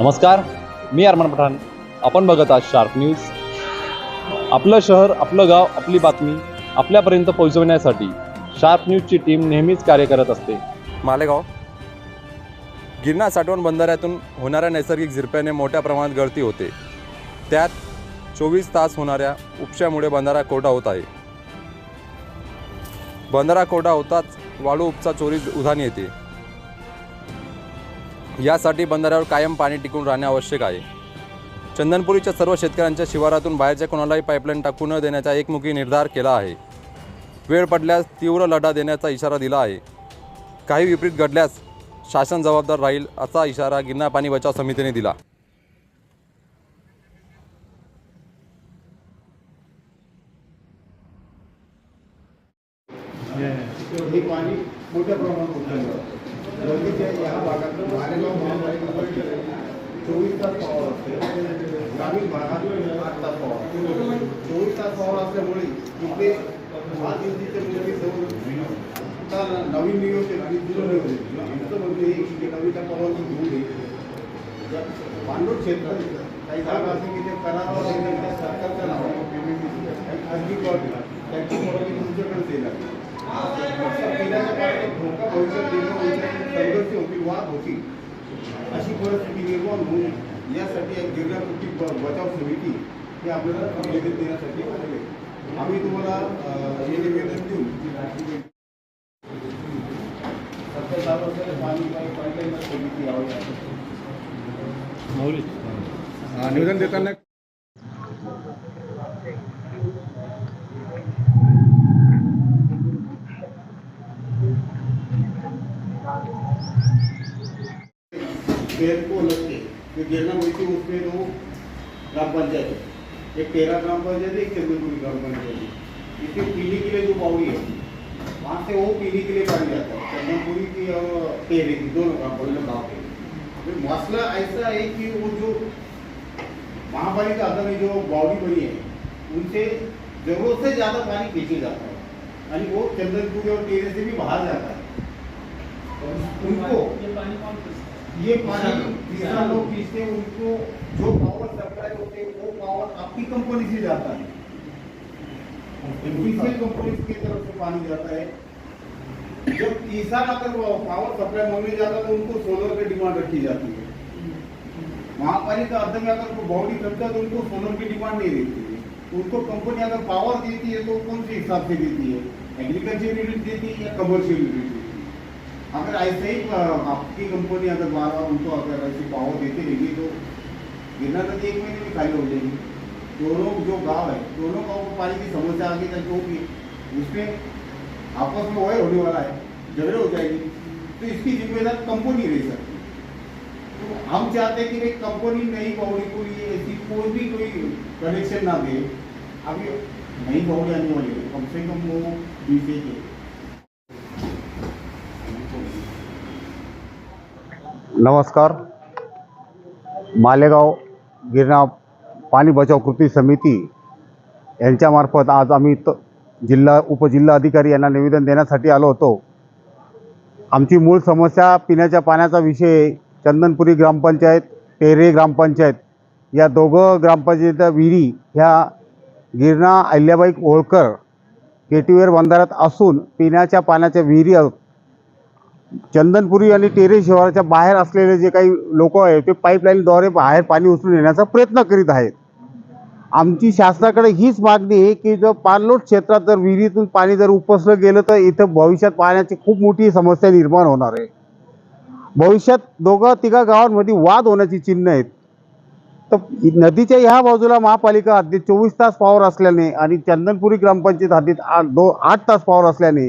नमस्कार मी अरमान पठाण. आपण बघत आहात शार्प न्यूज आपलं शहर आपलं गाव आपली बातमी आपल्यापर्यंत पोहोचवण्यासाठी शार्प न्यूजची टीम नेहमीच कार्य करत असते. मालेगाव. गिरणा साठवण बंधाऱ्यातून होणाऱ्या नैसर्गिक झिरप्याने मोठ्या प्रमाणात गळती होते. त्यात चोवीस तास होणाऱ्या उपशामुळे बंधारा कोरडा होत आहे. बंधारा कोरडा होताच वाळू उपचा चोरी उधाण येते. यासाठी बंधाऱ्यावर कायम पाणी टिकून राहणे आवश्यक आहे. चंदनपुरीच्या सर्व शेतकऱ्यांच्या शिवारातून बाहेरच्या कोणालाही पाईपलाईन टाकू न देण्याचा एकमुखी निर्धार केला आहे. वेळ पडल्यास तीव्र लढा देण्याचा इशारा दिला आहे. काही विपरीत घडल्यास शासन जबाबदार राहील असा इशारा गिरणा पाणी बचाव समितीने दिला. हे पाणी मोठ्या प्रमाणात या भागातून चोवीस तास पावर असते ग्रामीण भागात आठ तास पावर चोवीस तास पावर असल्यामुळे इथे पाच नवीन नियोजन आणि जुनं नियोजन आमचं म्हणणं की नवीन घेऊ क्षेत्र काही जागा असेल की ते करावं त्या सरकारच्या नावावर काही खाजगी प्लॉट त्यांची परवानगी तुमच्याकडे देणार धोका भविष्यात संघर्ष होती वाद होती अशी परिस्थिती निर्माण होऊन यासाठी एक गिरणाकृती ब- बचाव समिती हे आपल्याला निवेदन देण्यासाठी आलेले. आम्ही तुम्हाला हे निवेदन देऊ सध्या चालू असलेल्या पाणी पाईपलाईन समिती यावी निवेदन देताना पेड़ को लग के जो गिरना मिट्टी उसमें दो ग्राम पंचायत है। एक तेरह ग्राम पंचायत एक चंद्रपुरी ग्राम पंचायत है। इसके पीने के लिए जो बावड़ी है वहाँ से वो पीने के लिए पानी जाता है। चंद्रपुरी की और तेरे की दोनों ग्राम पंचायत गाँव के तो मसला ऐसा है कि वो जो महापालिका अंदर में जो बावड़ी बनी है उनसे ज़रूरत से ज़्यादा पानी खींचे जाता है। यानी वो चंदनपुरी और तेरे से भी बाहर जाता है। उनको ये पानी किसान लोग खींचते हैं उनको जो पावर सप्लाई होते हैं वो पावर आपकी कंपनी से जाता है। कंपनी की तरफ़ से पानी जाता है। जब किसान अगर पावर सप्लाई मांगने जाता है तो उनको सोलर की डिमांड रखी जाती है। महापालिका अध्यक्ष में अगर कोई बॉडी करता है तो उनको सोलर की डिमांड नहीं रहती है। उनको कंपनी अगर पावर देती है तो कौन से हिसाब से देती है? एग्रीकल्चर यूनिट देती है या कमर्शियल यूनिट देती है अगर ऐसे ही आपकी कंपनी अगर बार बार उनको अगर ऐसी पावर देती रहेगी तो गिरना नदी एक महीने में खाली हो जाएगी। दोनों जो गाँव है, दोनों गाँव को पानी की समस्या आगे तक होगी उसमें आपस में वही होने वाला है, झगड़े हो जाएगी। तो इसकी जिम्मेदार कंपनी रह सकती तो हम चाहते हैं कि भाई कंपनी नई बावड़ी को ये ऐसी कोई भी कोई कनेक्शन ना दे। अभी नई बावड़ी आने वाली है, कम से कम वो बीस के नमस्कार. मालेगाव गिरणा पाणी बचाव कृती समिती यांच्यामार्फत आज आम्ही त जिल्हा उपजिल्हा अधिकारी यांना निवेदन देण्यासाठी आलो होतो. आमची मूळ समस्या पिण्याच्या पाण्याचा विषय चंदनपुरी ग्रामपंचायत पेरे ग्रामपंचायत या दोघं ग्रामपंचायत विहिरी ह्या गिरणा अहिल्याबाई होळकर केटीवेर बंधाऱ्यात असून पिण्याच्या पाण्याच्या विहिरी चंदनपुरी आणि टेरे शहराच्या बाहेर असलेले जे काही लोक आहेत ते पाईपलाईनद्वारे बाहेर पाणी उचलून येण्याचा प्रयत्न करीत आहेत. आमची शासनाकडे हीच मागणी आहे की जर पाणलोट क्षेत्रात जर विहिरीतून पाणी जर उपसलं गेलं तर इथं भविष्यात पाण्याची खूप मोठी समस्या निर्माण होणार आहे. भविष्यात दोघं तिघा गावांमध्ये वाद होण्याची चिन्ह आहेत. तर नदीच्या ह्या बाजूला महापालिका हद्दीत चोवीस तास पावर असल्याने आणि चंदनपुरी ग्रामपंचायत हद्दीत आठ दो आठ तास पावर असल्याने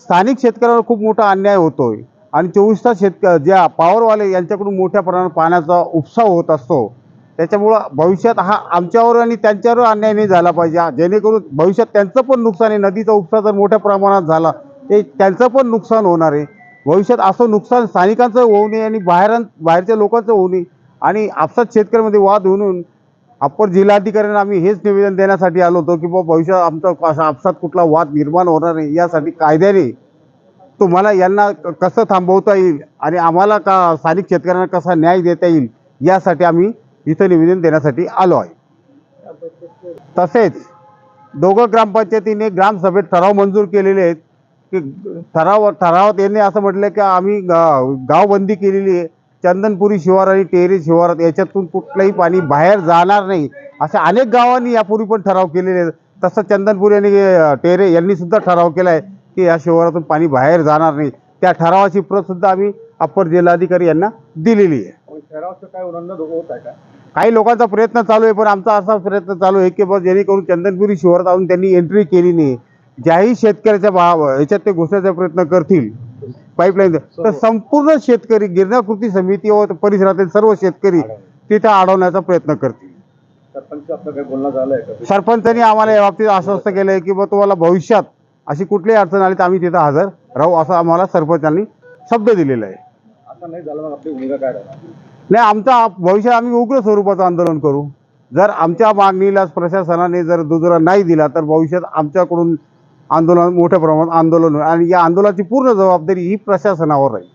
स्थानिक शेतकऱ्यावर खूप मोठा अन्याय होतोय. आणि चोवीस तास शेतक ज्या पॉवरवाले यांच्याकडून मोठ्या प्रमाणात पाण्याचा उपसा होत असतो. त्याच्यामुळं भविष्यात हा आमच्यावर आणि त्यांच्यावर अन्याय नाही झाला पाहिजे. जेणेकरून भविष्यात त्यांचं पण नुकसान आहे. नदीचा उपसा जर मोठ्या प्रमाणात झाला ते त्यांचं पण नुकसान होणार आहे. भविष्यात असं नुकसान स्थानिकांचं होऊ नये आणि बाहेर बाहेरच्या लोकांचं होऊ नये. आणि आपसात शेतकऱ्यामध्ये वाद होऊन अप्पर जिल्हाधिकाऱ्यांना आम्ही हेच निवेदन देण्यासाठी आलो होतो की बाबा भविष्यात आमचा आपसात कुठला वाद निर्माण होणार नाही यासाठी कायद्याने तुम्हाला यांना कसं थांबवता येईल आणि आम्हाला का स्थानिक शेतकऱ्यांना कसा न्याय देता येईल यासाठी आम्ही इथं निवेदन देण्यासाठी आलो आहे. तसेच दोघं ग्रामपंचायतीने ग्रामसभेत ठराव मंजूर केलेले आहेत की ठराव ठरावात यांनी असं म्हटलं की आम्ही गावबंदी केलेली आहे चंदनपुरी शिवार आणि टेहरी शिवारात याच्यातून कुठलंही पाणी बाहेर जाणार नाही. अशा अनेक गावांनी यापूर्वी पण ठराव केलेले आहेत. तसं चंदनपुरी आणि अं, टेहरे यांनी सुद्धा ठराव केला आहे की या शिवारातून पाणी बाहेर जाणार नाही. त्या ठरावाची प्रत सुद्धा आम्ही अप्पर जिल्हाधिकारी यांना दिलेली आहे. ठरावाचं काय उल्लंघन होत आहे का? काही लोकांचा प्रयत्न चालू आहे पण आमचा असा प्रयत्न चालू आहे की बस जेणेकरून चंदनपुरी शिवारात आणून त्यांनी एंट्री केली नाही. ज्याही शेतकऱ्याच्या भाव याच्यात ते घुसण्याचा प्रयत्न करतील. पाईपलाईन तर संपूर्ण शेतकरी गिरणा कृती समिती व परिसरातील सर्व शेतकरी तिथं अडवण्याचा प्रयत्न करतील. सरपंचांनी आम्हाला या बाबतीत आश्वस्त केलं आहे की बा तुम्हाला भविष्यात अशी कुठलीही अडचण आली तर आम्ही तिथं हजर राहू असं आम्हाला सरपंचांनी शब्द दिलेला आहे. नाही आमचा भविष्यात आम्ही उग्र स्वरूपाचं आंदोलन करू. जर आमच्या मागणीला प्रशासनाने जर दुजोरा नाही दिला तर भविष्यात आमच्याकडून आंदोलन मोठ्या प्रमाणात आंदोलन आणि या आंदोलनाची पूर्ण जबाबदारी ही प्रशासनावर राहील.